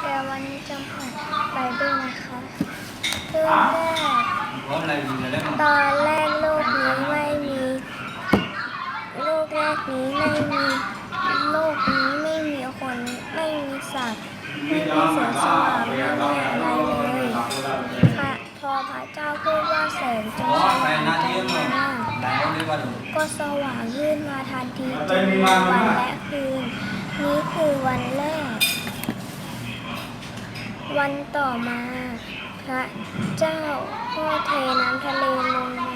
เดี๋ยววันนี้จะเปิดไบเบิลนะคะเริ่มแรก Hôm nay mình là lớp ตอนแรกโลกนี้ไม่มีโลกแรกนี้ไม่มีโลกนี้ไม่มีคนไม่มีสัตว์ไม่มีแสงสว่างไม่มีอะไรเลยพระพอพระเจ้าพูดว่าแสงจงส Có ว่าง phải nó ขึ้ thiếu น rồi มา Đá đi qua đường ก็สว่างขึ้นมาทันทีจึงมีวันและคืนนี้คือวันแรก วันต่อมา พระเจ้าก็เทน้ำทะเลลงมา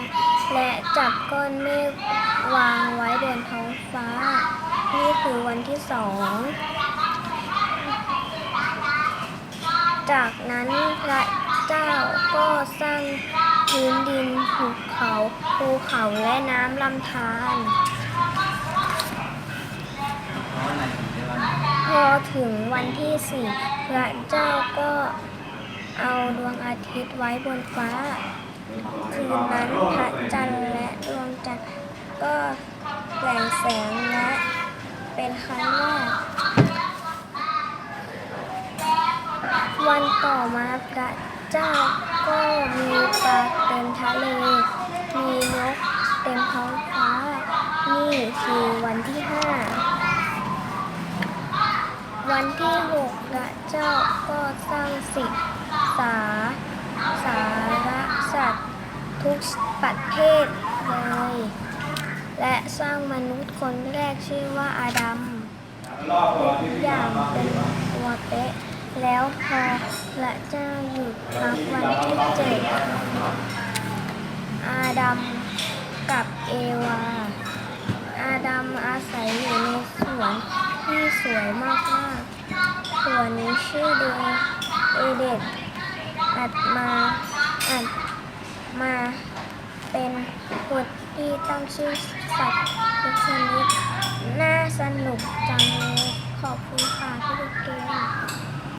และจับก้อนเมฆวางไว้บนท้องฟ้า นี่คือวันที่สอง จากนั้นพระเจ้าก็สร้างพื้นดินภูเขาภูเขาและน้ำลำธาร ถึงวันที่สี่พระเจ้าก็เอาดวงอาทิตย์ไว้บนฟ้า คืนนั้นพระจันทร์และดวงจันทร์ก็แปลงแสงและเป็นครั้งแรกวันต่อมาพระเจ้าก็มีปลาเต็มทะเล มีนกเต็มท้องฟ้า นี่คือวันที่ห้า วันที่หกพระเจ้าก็สร้างสิกสาสารสัตว์ทุกประเภทเลยและสร้างมนุษย์คนแรกชื่อว่าอาดัมทุกอย่างเป็นตัวเป๊ะ แล้วพอพระเจ้าหยุดพักวันที่เจ็ดอาดัมกับเอวา อาดัมอาศัยอยู่ในสวน ที่สวยมากๆ ตัวนี้ชื่อเดเอเดดอัดมาอัดมาเป็นบทที่ต้องชื่อสัตว์ทุกชนิดน่าสนุกจังเลยขอบคุณค่ะพี่ลูกเกม